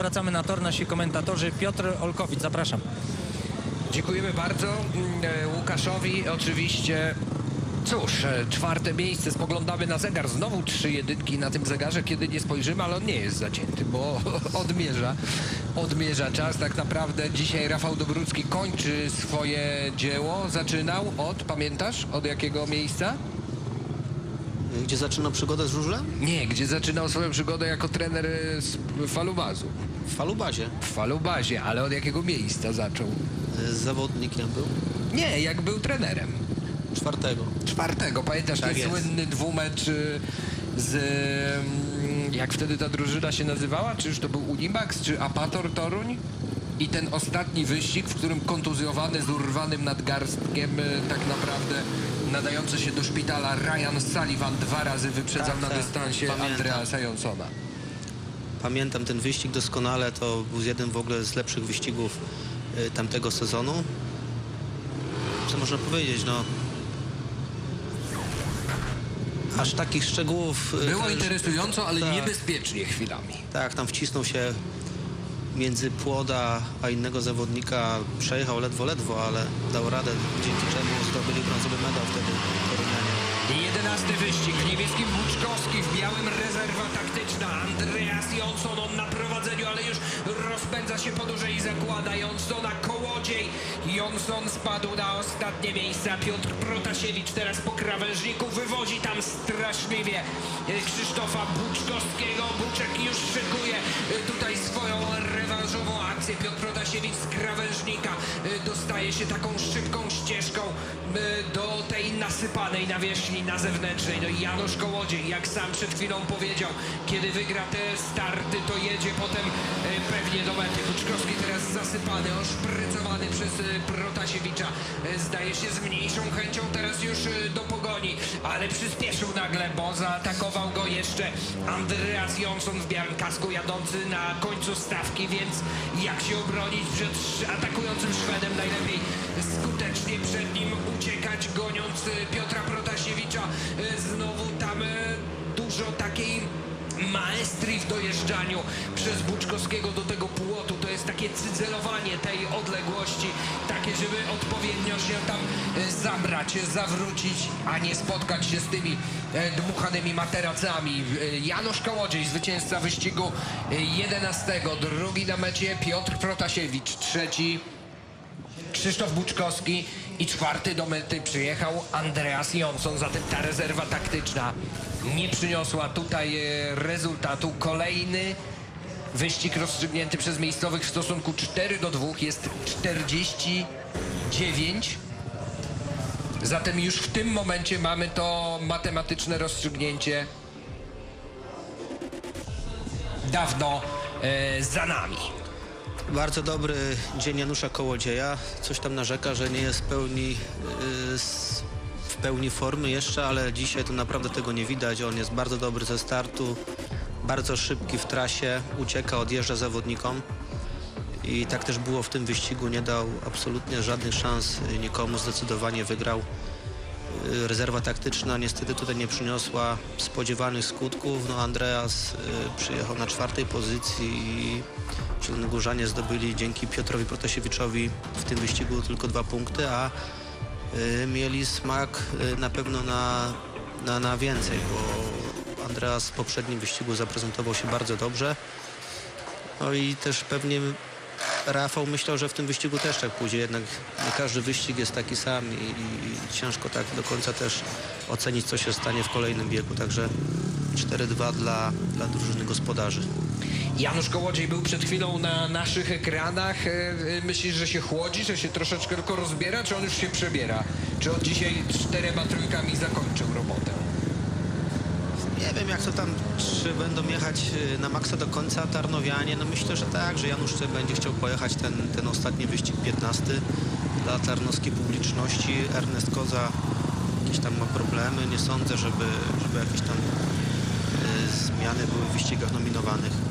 Wracamy na tor, nasi komentatorzy Piotr Olkowicz, zapraszam. Dziękujemy bardzo mm, e, Łukaszowi. Oczywiście, cóż, e, czwarte miejsce. Spoglądamy na zegar. Znowu trzy jedynki na tym zegarze, kiedy nie spojrzymy, ale on nie jest zacięty, bo odmierza, odmierza czas. Tak naprawdę dzisiaj Rafał Dobrucki kończy swoje dzieło. Zaczynał od, pamiętasz, od jakiego miejsca? Gdzie zaczyna przygodę z żużlem? Nie, gdzie zaczynał swoją przygodę jako trener e, z falubazu. W falubazie. W falubazie, ale od jakiego miejsca zaczął? Z zawodnikiem był. Nie, jak był trenerem. Czwartego. Czwartego, pamiętasz Tak ten jest. słynny dwumecz y, z... mm, Jak wtedy ta drużyna się nazywała? Czy już to był Unimax, czy Apator Toruń? I ten ostatni wyścig, w którym kontuzjowany z urwanym nadgarstkiem, y, tak naprawdę nadający się do szpitala Ryan Sullivan dwa razy wyprzedzał Tak, na tak, dystansie pamiętam. Andreasa Jonsona. Pamiętam ten wyścig doskonale. To był jeden w ogóle z lepszych wyścigów y, tamtego sezonu. Co można powiedzieć, no... Aż takich szczegółów... y, Było interesująco, ale tak. niebezpiecznie chwilami. Tak, tam wcisnął się między płoda a innego zawodnika. Przejechał ledwo, ledwo, ale dał radę, dzięki czemu zdobyli brązowy medal wtedy Torunianie. Jedenasty wyścig w niebieskim Buczkowski, w białym rezerwa taktyczna. Andreas Jonsson on na prowadzeniu, ale już rozpędza się po dużej i zakłada Jonssona kołodziej. Jonsson spadł na ostatnie miejsca. Piotr Protasiewicz teraz po krawężniku wywozi tam straszliwie Krzysztofa Buczkowskiego. Buczek już szykuje tutaj swoją rewanżową akcję. Piotr Protasiewicz z krawężnika e, dostaje się taką szybką ścieżką do tej nasypanej nawierzchni na zewnętrznej. No i Janusz Kołodziej, jak sam przed chwilą powiedział, kiedy wygra te starty, to jedzie potem e, pewnie do mety. Buczkowski teraz zasypany, oszprycowany przez e, Protasiewicza. E, Zdaje się z mniejszą chęcią teraz już do pogoni, ale przyspieszył nagle, bo zaatakował go jeszcze Andreas Jonsson w białym kasku jadący na końcu stawki, więc jak się obronić przed atakującym Szwedem najlepiej skutecznie przed nim uciekać, goniąc e, Piotra Protasiewicza. E, Znowu tam e, dużo takiej maestrii w dojeżdżaniu przez Buczkowskiego do tego płotu. To jest takie cyzelowanie tej odległości, takie, żeby odpowiednio się tam zabrać, zawrócić, a nie spotkać się z tymi dmuchanymi materacami. Janusz Kołodziej, zwycięzca wyścigu e, 11, drugi na mecie Piotr Protasiewicz, trzeci Krzysztof Buczkowski i czwarty do mety przyjechał Andreas Jonsson. Zatem ta rezerwa taktyczna nie przyniosła tutaj e, rezultatu. Kolejny wyścig rozstrzygnięty przez miejscowych w stosunku 4 do 2 jest 49. Zatem już w tym momencie mamy to matematyczne rozstrzygnięcie dawno e, za nami. Bardzo dobry dzień Janusza Kołodzieja. Coś tam narzeka, że nie jest w pełni, y, w pełni formy jeszcze, ale dzisiaj to naprawdę tego nie widać. On jest bardzo dobry ze startu, bardzo szybki w trasie, ucieka, odjeżdża zawodnikom. I tak też było w tym wyścigu, nie dał absolutnie żadnych szans y, nikomu, zdecydowanie wygrał. Y, Rezerwa taktyczna niestety tutaj nie przyniosła spodziewanych skutków. No Andreas y, przyjechał na czwartej pozycji i Zielonogórzanie zdobyli dzięki Piotrowi Protasiewiczowi w tym wyścigu tylko dwa punkty, a y, mieli smak na pewno na, na, na więcej, bo Andreas w poprzednim wyścigu zaprezentował się bardzo dobrze. No i też pewnie Rafał myślał, że w tym wyścigu też tak pójdzie, jednak każdy wyścig jest taki sam i, i ciężko tak do końca też ocenić, co się stanie w kolejnym biegu. Także 4-2 dla, dla drużyny gospodarzy. Janusz Kołodziej był przed chwilą na naszych ekranach. E, e, Myślisz, że się chłodzi, że się troszeczkę tylko rozbiera, czy on już się przebiera? Czy on dzisiaj czterema trójkami zakończył robotę? Nie wiem, jak to tam, czy będą jechać y, na maksa do końca Tarnowianie. No myślę, że tak, że Janusz sobie będzie chciał pojechać ten, ten ostatni wyścig 15 dla tarnowskiej publiczności. Ernest Koza jakieś tam ma problemy. Nie sądzę, żeby, żeby jakieś tam y, zmiany były w wyścigach nominowanych.